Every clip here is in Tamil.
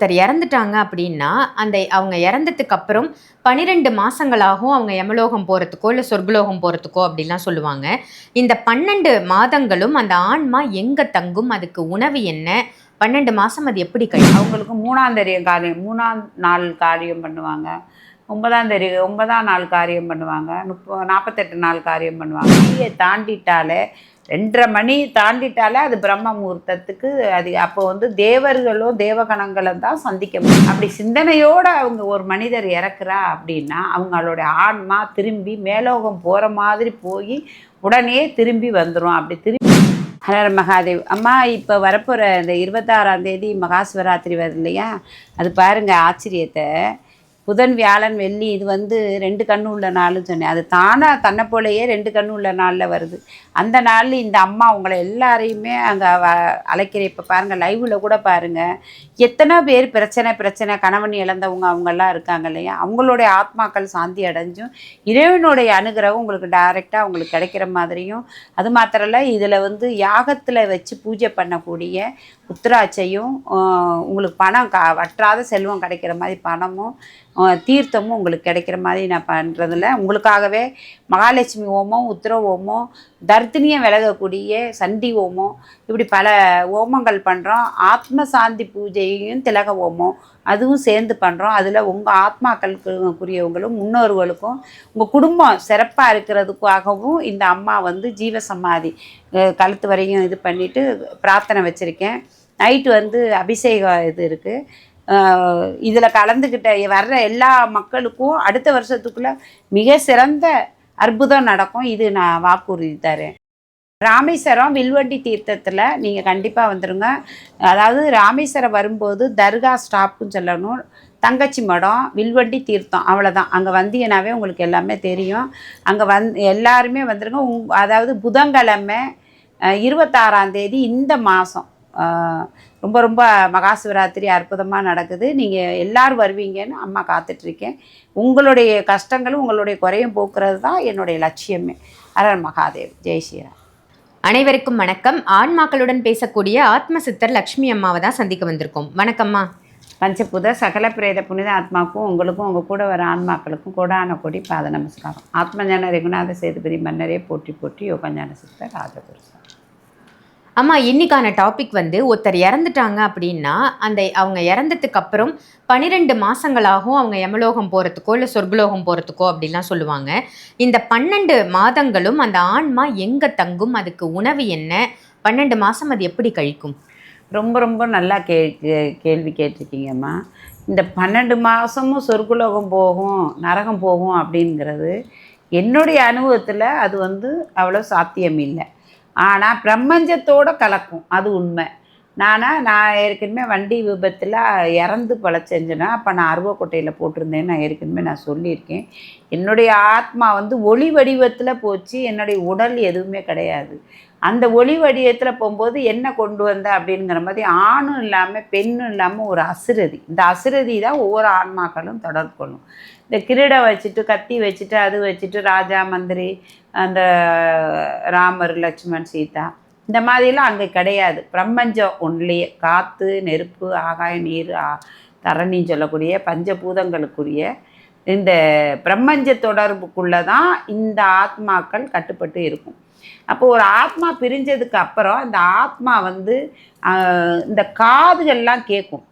ஒருத்தர் இறந்துட்டாங்க அப்படின்னா அந்த அவங்க இறந்ததுக்கு அப்புறம் பன்னிரெண்டு மாதங்களாகவும் அவங்க யமலோகம் போகிறதுக்கோ இல்லை சொர்க்கலோகம் போகிறதுக்கோ அப்படிலாம் சொல்லுவாங்க. இந்த பன்னெண்டு மாதங்களும் அந்த ஆன்மா எங்கே தங்கும்? அதுக்கு உணவு என்ன? பன்னெண்டு மாதம் அது எப்படி கழியும் அவங்களுக்கு மூணாம் காரியம் மூணாம் நாள் காரியம் பண்ணுவாங்க. ஒன்பதாம் தேதி ஒன்பதாம் நாள் காரியம் பண்ணுவாங்க. முப்ப நாற்பத்தெட்டு நாள் காரியம் பண்ணுவாங்க. மணியை தாண்டிட்டாலே ரெண்டரை மணி தாண்டிட்டாலே அது பிரம்ம முகூர்த்தத்துக்கு அது அப்போ வந்து தேவர்களும் தேவகணங்களும் தான் சந்திக்க முடியும். அப்படி சிந்தனையோடு அவங்க ஒரு மனிதர் இறக்குறா அப்படின்னா அவங்களோட ஆன்மா திரும்பி மேலோகம் போகிற மாதிரி போய் உடனே திரும்பி வந்துடும் அப்படி திரும்பி ஹரர் மகாதேவ். அம்மா இப்போ வரப்போகிற இந்த இருபத்தாறாம் தேதி மகாசிவராத்திரி வருது இல்லையா? அது பாருங்கள் ஆச்சரியத்தை. புதன் வியாழன் வெள்ளி இது வந்து ரெண்டு கண்ணு உள்ள நாள்னு சொன்னேன். அது தானாக தன்னை போலேயே ரெண்டு கண்ணு உள்ள நாளில் வருது. அந்த நாளில் இந்த அம்மா உங்களை எல்லாரையுமே அங்கே வ அழைக்கிற இப்போ பாருங்கள் லைவில் கூட பாருங்கள் எத்தனை பேர் பிரச்சனை பிரச்சனை கணவன் இழந்தவங்க அவங்கெல்லாம் இருக்காங்க இல்லையா? அவங்களுடைய ஆத்மாக்கள் சாந்தி அடைஞ்சும் இறைவனுடைய அனுகிரகம் உங்களுக்கு டைரெக்டாக அவங்களுக்கு கிடைக்கிற மாதிரியும் அது மாத்திரம் இல்லை இதில் வந்து யாகத்தில் வச்சு பூஜை பண்ணக்கூடிய உத்திராட்சையும் உங்களுக்கு பணம் க வற்றாத செல்வம் கிடைக்கிற மாதிரி பணமும் தீர்த்தமும் உங்களுக்கு கிடைக்கிற மாதிரி நான் பண்ணுறதில்ல உங்களுக்காகவே மகாலட்சுமி ஓமம் உத்திர ஓமம் தர்த்தினியம் விலகக்கூடிய சண்டி ஓமம் இப்படி பல ஓமங்கள் பண்ணுறோம் ஆத்ம சாந்தி பூஜையும் திலக ஓமம் அதுவும் சேர்ந்து பண்ணுறோம் அதில் உங்கள் ஆத்மாக்களுக்குரியவங்களும் முன்னோர்களுக்கும் உங்கள் குடும்பம் சிறப்பாக இருக்கிறதுக்காகவும் இந்த அம்மா வந்து ஜீவசமாதி கழுத்து வரையும் இது பண்ணிவிட்டு பிரார்த்தனை வச்சுருக்கேன். நைட்டு வந்து அபிஷேகம் இது இருக்குது இதில் கலந்துக்கிட்ட வர்ற எல்லா மக்களுக்கும் அடுத்த வருஷத்துக்குள்ளே மிக சிறந்த அற்புதம் நடக்கும். இது நான் வாக்குறுதி தரேன். ராமேஸ்வரம் வில்வண்டி தீர்த்தத்தில் நீங்கள் கண்டிப்பாக வந்துடுங்க அதாவது ராமேஸ்வரம் வரும்போது தர்கா ஸ்டாப்புன்னு சொல்லணும். தங்கச்சி மடம் வில்வண்டி தீர்த்தம் அவ்வளோதான் அங்கே வந்தீங்கன்னாவே உங்களுக்கு எல்லாமே தெரியும். அங்கே வந் எல்லாருமே வந்துடுங்க உங் அதாவது புதன்கிழமை இருபத்தாறாம் தேதி இந்த மாதம் ரொம்ப ரொம்ப மகாசிவராத்திரி அற்புதமாக நடக்குது. நீங்கள் எல்லாரும் வருவீங்கன்னு அம்மா காத்துட்ருக்கேன். உங்களுடைய கஷ்டங்களும் உங்களுடைய குறையும் போக்குறது தான் என்னுடைய லட்சியமே. அரர் மகாதேவ். ஜெய் ஸ்ரீராம். அனைவருக்கும் வணக்கம். ஆன்மாக்களுடன் பேசக்கூடிய ஆத்ம சித்தர் லக்ஷ்மி அம்மாவை தான் சந்திக்க வந்திருக்கோம். வணக்கம்மா. பஞ்சபுத சகல பிரேத புனித ஆத்மாவுக்கும் உங்களுக்கும் உங்கள் கூட வர ஆன்மாக்களுக்கும் கோடான கோடி பாத நமஸ்காரம். ஆத்மஞான ரகுநாத சேதுபதி மன்னரே போற்றி போற்றி யோகஞான சித்தர் ராஜகுரு சார். அம்மா இன்னைக்கான டாபிக் வந்து ஒருத்தர் இறந்துட்டாங்க அப்படின்னா அந்த அவங்க இறந்ததுக்கு அப்புறம் பன்னிரெண்டு மாதங்களாகவும் அவங்க யமலோகம் போகிறதுக்கோ இல்லை சொர்க்கலோகம் போகிறதுக்கோ அப்படிலாம் சொல்லுவாங்க. இந்த பன்னெண்டு மாதங்களும் அந்த ஆன்மா எங்கே தங்கும்? அதுக்கு உணவு என்ன? பன்னெண்டு மாதம் அது எப்படி கழிக்கும்? ரொம்ப ரொம்ப நல்லா கே கே- கேள்வி கேட்டிருக்கீங்கம்மா. இந்த பன்னெண்டு மாதமும் சொர்க்குலோகம் போகும் நரகம் போகும் அப்படிங்கிறது என்னுடைய அனுபவத்தில் அது வந்து அவ்வளோ சாத்தியம் இல்லை ஆனால் பிரபஞ்சத்தோடு கலக்கும். அது உண்மை. நானா நான் ஏற்கனவே வண்டி விபத்தில் இறந்து பழச்செஞ்சேன்னா அப்போ நான் அருவக்கோட்டையில் போட்டிருந்தேன்னு நான் ஏற்கனவே நான் சொல்லியிருக்கேன். என்னுடைய ஆத்மா வந்து ஒளி வடிவத்தில் போச்சு என்னுடைய உடல் எதுவுமே கிடையாது. அந்த ஒளி வடிவத்தில் போகும்போது என்ன கொண்டு வந்த அப்படிங்கிற மாதிரி ஆணும் இல்லாமல் பெண்ணும் இல்லாமல் ஒரு அசுரதி. இந்த அசுரதி தான் ஒவ்வொரு ஆன்மாக்களும் தொடர்பு கொள்ளும். இந்த கிரீடம் வச்சுட்டு கத்தி வச்சுட்டு அது வச்சுட்டு ராஜா மந்திரி அந்த ராமர் லட்சுமண் சீதா இந்த மாதிரிலாம் அங்கே கிடையாது. பிரம்மஞ்சம் ஒன்றிலேயே காற்று நெருப்பு ஆகாய நீர் தரணின்னு சொல்லக்கூடிய பஞ்சபூதங்களுக்குரிய இந்த பிரபஞ்ச தொடர்புக்குள்ளே தான் இந்த ஆத்மாக்கள் கட்டுப்பட்டு இருக்கும். அப்போ ஒரு ஆத்மா பிரிஞ்சதுக்கு அப்புறம் இந்த ஆத்மா வந்து இந்த காதுகள்லாம் கேட்கும்.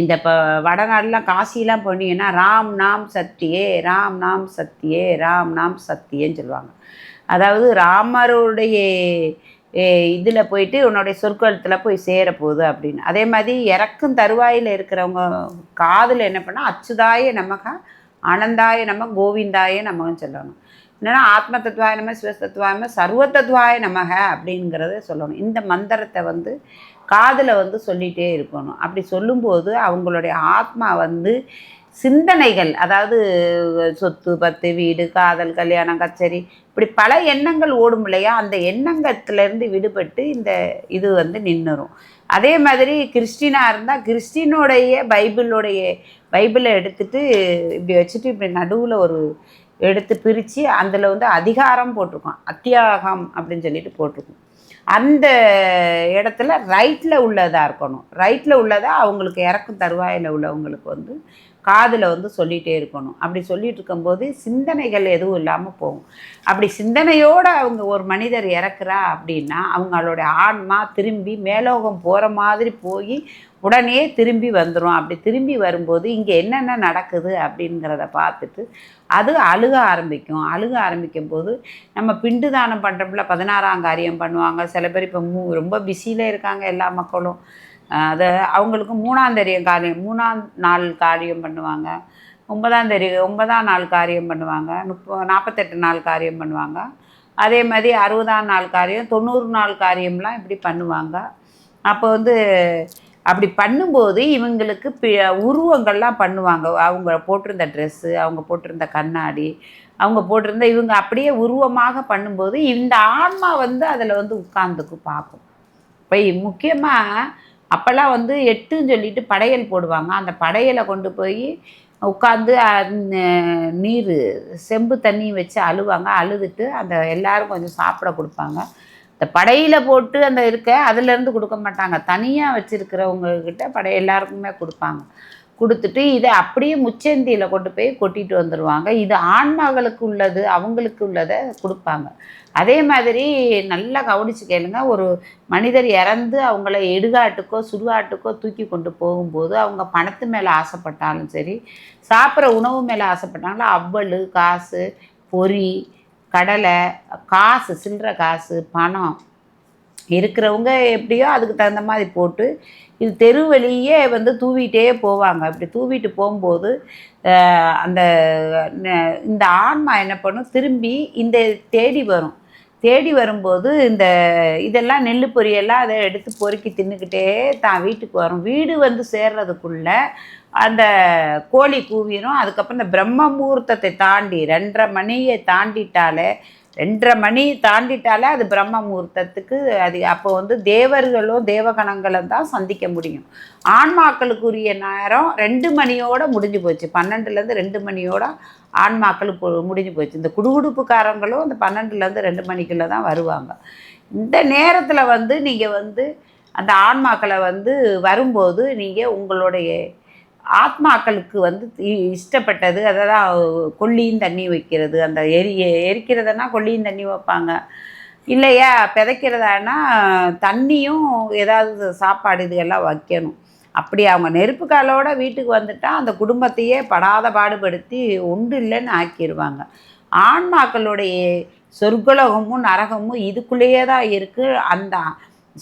இந்த இப்போ வடநாடுலாம் காசிலாம் போனீங்கன்னா ராம் நாம் சத்தியே ராம் நாம் சத்தியே ராம் நாம் சக்தியேன்னு சொல்லுவாங்க. அதாவது ராமருடைய இதில் போயிட்டு உன்னுடைய சொற்களத்தில் போய் சேர போகுது அப்படின்னு. அதே மாதிரி இறக்கும் தருவாயில் இருக்கிறவங்க காதில் என்ன பண்ணால் அச்சுதாய நமக ஆனந்தாய நம்ம கோவிந்தாய நமகன்னு சொல்லணும். என்னென்னா ஆத்ம தத்துவாய நம சிவதத்துவாய நம சர்வ தத்துவாய நமக அப்படிங்கிறத சொல்லணும். இந்த மந்திரத்தை வந்து காதில் வந்து சொல்லிகிட்டே இருக்கணும். அப்படி சொல்லும்போது அவங்களுடைய ஆத்மா வந்து சிந்தனைகள் அதாவது சொத்து பத்து வீடு காதல் கல்யாணம் கச்சேரி இப்படி பல எண்ணங்கள் ஓடும் இல்லையா? அந்த எண்ணங்கத்திலேருந்து விடுபட்டு இந்த இது வந்து நின்றுரும் அதே மாதிரி கிறிஸ்டினாக இருந்தால் கிறிஸ்டினுடைய பைபிளுடைய பைபிளை எடுத்துட்டு இப்படி வச்சுட்டு இப்படி நடுவில் ஒரு எடுத்து பிரித்து அதில் வந்து அதிகாரம் போட்டிருக்கோம் அத்தியாகம் அப்படின்னு சொல்லிட்டு போட்டிருக்கோம். அந்த இடத்துல ரைட்டில் உள்ளதாக இருக்கணும். ரைட்டில் உள்ளதாக அவங்களுக்கு இறக்கும் தருவாயில் உள்ளவங்களுக்கு வந்து காதில் வந்து சொல்லிகிட்டே இருக்கணும். அப்படி சொல்லிகிட்டு இருக்கும்போது சிந்தனைகள் எதுவும் இல்லாமல் போகும். அப்படி சிந்தனையோடு அவங்க ஒரு மனிதர் இறக்குறா அப்படின்னா அவங்களோட ஆன்மா திரும்பி மேலோகம் போகிற மாதிரி போய் உடனே திரும்பி வந்துடும் அப்படி திரும்பி வரும்போது இங்கே என்னென்ன நடக்குது அப்படிங்கிறத பார்த்துட்டு அது அழுக ஆரம்பிக்கும். அழுக ஆரம்பிக்கும் போது நம்ம பிண்டு தானம் பண்ணுறப்பல பதினாறாம் காரியம் பண்ணுவாங்க. சில பேர் இப்போ மூ ரொம்ப பிஸியில் இருக்காங்க எல்லா மக்களும். அதை அவங்களுக்கு மூணாம் தெரியும் காரியம் மூணாம் நாள் காரியம் பண்ணுவாங்க. ஒன்பதாம் தெரி ஒன்பதாம் நாள் காரியம் பண்ணுவாங்க. முப்ப நாற்பத்தெட்டு நாள் காரியம் பண்ணுவாங்க. அதே மாதிரி அறுபதாம் நாள் காரியம் தொண்ணூறு நாள் காரியம்லாம் இப்படி பண்ணுவாங்க. அப்போ வந்து அப்படி பண்ணும்போது இவங்களுக்கு பி உருவங்கள்லாம் பண்ணுவாங்க. அவங்க போட்டிருந்த ட்ரெஸ்ஸு அவங்க போட்டிருந்த கண்ணாடி அவங்க போட்டிருந்த இவங்க அப்படியே உருவமாக பண்ணும்போது இந்த ஆன்மா வந்து அதில் வந்து உட்காந்துக்கு பார்க்கும் இப்போ முக்கியமாக அப்போல்லாம் வந்து எட்டுன்னு சொல்லிட்டு படையல் போடுவாங்க. அந்த படையலை கொண்டு போய் உட்காந்து நீர் செம்பு தண்ணி வச்சு அழுவாங்க. அழுதுட்டு அந்த எல்லாரும் கொஞ்சம் சாப்பிட கொடுப்பாங்க. இந்த படையில் போட்டு அந்த இருக்க அதுலேருந்து கொடுக்க மாட்டாங்க. தனியாக வச்சுருக்கிறவங்கக்கிட்ட படை எல்லாருக்குமே கொடுப்பாங்க. கொடுத்துட்டு இதை அப்படியே முச்சந்தியில் கொண்டு போய் கொட்டிட்டு வந்துடுவாங்க இது ஆன்மாக்களுக்கு உள்ளது அவங்களுக்கு உள்ளதை கொடுப்பாங்க. அதே மாதிரி நல்லா கவனிச்சு கேளுங்க. ஒரு மனிதர் இறந்து அவங்கள எடுகாட்டுக்கோ சுடுகாட்டுக்கோ தூக்கி கொண்டு போகும்போது அவங்க பணத்து மேலே ஆசைப்பட்டாலும் சரி சாப்பிட்ற உணவு மேலே ஆசைப்பட்டாங்களோ அவ்வளு காசு பொறி கடலை காசு சில்லற காசு பணம் இருக்கிறவங்க எப்படியோ அதுக்கு தகுந்த மாதிரி போட்டு இது தெரு வழியே வந்து தூவிட்டே போவாங்க. இப்படி தூவிட்டு போகும்போது அந்த இந்த ஆன்மா என்ன பண்ணும்? திரும்பி இந்த தேடி வரும். தேடி வரும்போது இந்த இதெல்லாம் நெல் பொரியெல்லாம் அதை எடுத்து பொறுக்கி தின்னுக்கிட்டே தான் வீட்டுக்கு வரும். வீடு வந்து சேர்றதுக்குள்ள அந்த கோழி கூவிரும். அதுக்கப்புறம் இந்த பிரம்ம முகூர்த்தத்தை தாண்டி ரெண்டரை மணியை தாண்டிட்டாலே ரெண்டரை மணி தாண்டிட்டாலே அது பிரம்ம முகூர்த்தத்துக்கு அது அப்போ வந்து தேவர்களும் தேவகணங்களும் தான் சந்திக்க முடியும். ஆன்மாக்களுக்குரிய நேரம் ரெண்டு மணியோட முடிஞ்சு போச்சு. பன்னெண்டுலேருந்து ரெண்டு மணியோட ஆன்மாக்கள் பு- முடிஞ்சு போச்சு. இந்த குடுகுடுப்புக்காரங்களும் அந்த பன்னெண்டுலேருந்து ரெண்டு மணிக்குள்ளே தான் வருவாங்க. இந்த நேரத்தில் வந்து நீங்கள் வந்து அந்த ஆன்மாக்களை வந்து வரும்போது நீங்கள் உங்களுடைய ஆத்மாக்களுக்கு வந்து இ- இஷ்டப்பட்டது. அதெல்லாம் கொல்லியும் தண்ணி வைக்கிறது. அந்த எரி எரிக்கிறதுனா கொல்லியும் தண்ணி வைப்பாங்க. இல்லையா? பிதைக்கிறதானா தண்ணியும் ஏதாவது சாப்பாடு இது எல்லாம் வைக்கணும். அப்படி அவங்க நெருப்பு காலோட வீட்டுக்கு வந்துட்டால் அந்த குடும்பத்தையே படாத பாடுபடுத்தி உண்டு இல்லைன்னு ஆக்கிடுவாங்க ஆன்மாக்களுடைய சொர்க்கலோகமும் நரகமும் இதுக்குள்ளேயே தான் இருக்குது அந்த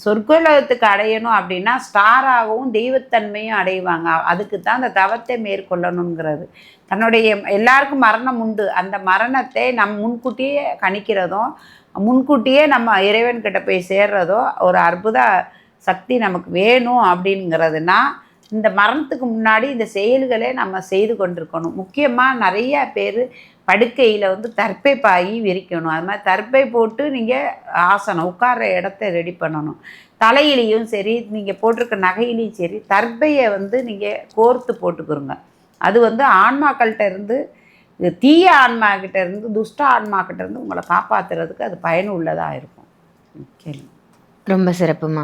சொர்க்கலோகத்துக்கு அடையணும் அப்படின்னா ஸ்டாராகவும் தெய்வத்தன்மையும் அடைவாங்க. அதுக்கு தான் அந்த தவத்தை மேற்கொள்ளணுங்கிறது. தன்னுடைய எல்லாருக்கும் மரணம் உண்டு. அந்த மரணத்தை நம் முன்கூட்டியே கணிக்கிறதும் முன்கூட்டியே நம்ம இறைவன்கிட்ட போய் சேர்றதோ ஒரு அற்புத சக்தி நமக்கு வேணும் அப்படிங்கிறதுனா இந்த மரணத்துக்கு முன்னாடி இந்த செயல்களே நம்ம செய்து கொண்டிருக்கணும். முக்கியமாக நிறைய பேர் படுக்கையில் வந்து தர்ப்பை பாயி விரிக்கணும். அது மாதிரி தர்ப்பை போட்டு நீங்கள் ஆசனம் உட்கார்ற இடத்த ரெடி பண்ணணும். தலையிலையும் சரி நீங்கள் போட்டிருக்க நகையிலையும் சரி தர்ப்பையை வந்து நீங்கள் கோர்த்து போட்டுக்கிறோங்க அது வந்து ஆன்மாக்கள்கிட்ட இருந்து தீய ஆன்மாக்கிட்ட இருந்து துஷ்ட ஆன்மாக்கிட்ட இருந்து உங்களை காப்பாற்றுறதுக்கு அது பயனுள்ளதாக இருக்கும். ம், ரொம்ப சிறப்புமா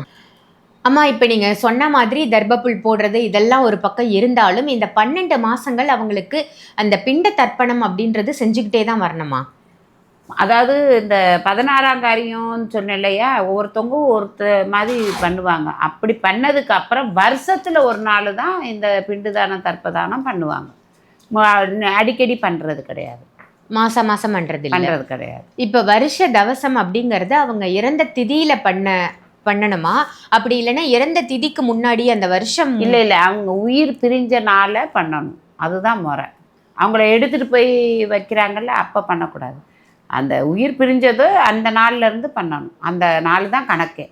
அம்மா இப்போ நீங்கள் சொன்ன மாதிரி தர்ப்பப்புல் போடுறது இதெல்லாம் ஒரு பக்கம் இருந்தாலும் இந்த பன்னெண்டு மாசங்கள் அவங்களுக்கு அந்த பிண்ட தர்ப்பணம் அப்படின்றது செஞ்சுக்கிட்டே தான் வரணுமா? அதாவது இந்த பதினாறாம் காரியம்னு சொன்னேன் இல்லையா? ஒவ்வொருத்தவங்க ஒருத்த மாதிரி பண்ணுவாங்க. அப்படி பண்ணதுக்கு அப்புறம் வருஷத்தில் ஒரு நாள் தான் இந்த பிண்டுதானம் தர்ப்பதானம் பண்ணுவாங்க. அடிக்கடி பண்ணுறது கிடையாது. மாசம் மாசம் இல்ல பண்ணுறது கிடையாது. இப்போ வருஷ தவசம் அப்படிங்கறது அவங்க இறந்த திதியில பண்ண பண்ணணுமா? அப்படி இல்லைன்னா இறந்த திதிக்கு முன்னாடி அந்த வருஷம் இல்லை இல்லை அவங்க உயிர் பிரிஞ்ச நாளை பண்ணணும். அதுதான் முறை. அவங்கள எடுத்துகிட்டு போய் வைக்கிறாங்கல்ல அப்போ பண்ணக்கூடாது. அந்த உயிர் பிரிஞ்சது அந்த நாள்ல இருந்து பண்ணணும். அந்த நாள் தான் கணக்கே.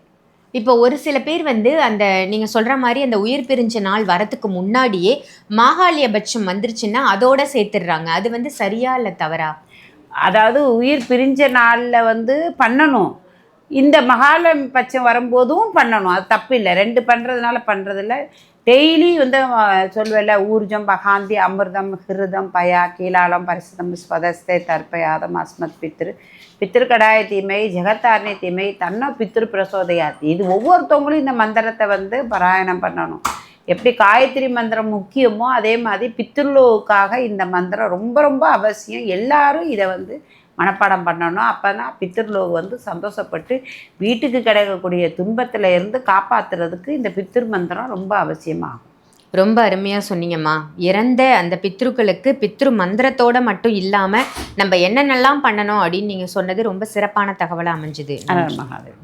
இப்போ ஒரு சில பேர் வந்து அந்த நீங்க சொல்ற மாதிரி அந்த உயிர் பிரிஞ்ச நாள் வரத்துக்கு முன்னாடியே மாகாளியபட்சம் வந்துருச்சுன்னா அதோட சேர்த்துடுறாங்க. அது வந்து சரியா இல்ல தவறா? அதாவது உயிர் பிரிஞ்ச நாளில் வந்து பண்ணணும். இந்த மகாலம் பட்சம் வரும்போதும் பண்ணணும். அது தப்பு இல்லை ரெண்டு பண்ணுறதுனால பண்ணுறதில்ல டெய்லி வந்து சொல்வேல ஊர்ஜம் பகாந்தி அமிர்தம் ஹிருதம் பயா கீழாலம் பரிசுதம் ஸ்வதஸ்தே தர்ப்பயாதம் அஸ்மத் பித்ரு. பித்திருக்கடாய தீமை ஜெகத்தாரணி தீமை தன்ன பித்ரு பிரசோதயாத் இது ஒவ்வொருத்தவங்களும் இந்த மந்திரத்தை வந்து பாராயணம் பண்ணணும். எப்படி காயத்ரி மந்திரம் முக்கியமோ அதே மாதிரி பித்ருலோவுக்காக இந்த மந்திரம் ரொம்ப ரொம்ப அவசியம். எல்லாரும் இதை வந்து மனப்பாடம் பண்ணணும். அப்போ தான் பித்திருலோக வந்து சந்தோஷப்பட்டு வீட்டுக்கு கிடைக்கக்கூடிய துன்பத்தில் இருந்து காப்பாற்றுறதுக்கு இந்த பித்திரு மந்திரம் ரொம்ப அவசியமாகும். ரொம்ப அருமையாக சொன்னீங்கம்மா. இறந்த அந்த பித்ருக்களுக்கு பித்ரு மந்திரத்தோட மட்டும் இல்லாமல் நம்ம என்னென்னலாம் பண்ணணும் அப்படின்னு நீங்கள் சொன்னது ரொம்ப சிறப்பான தகவலாக அமைஞ்சுது. மகாதேவ்.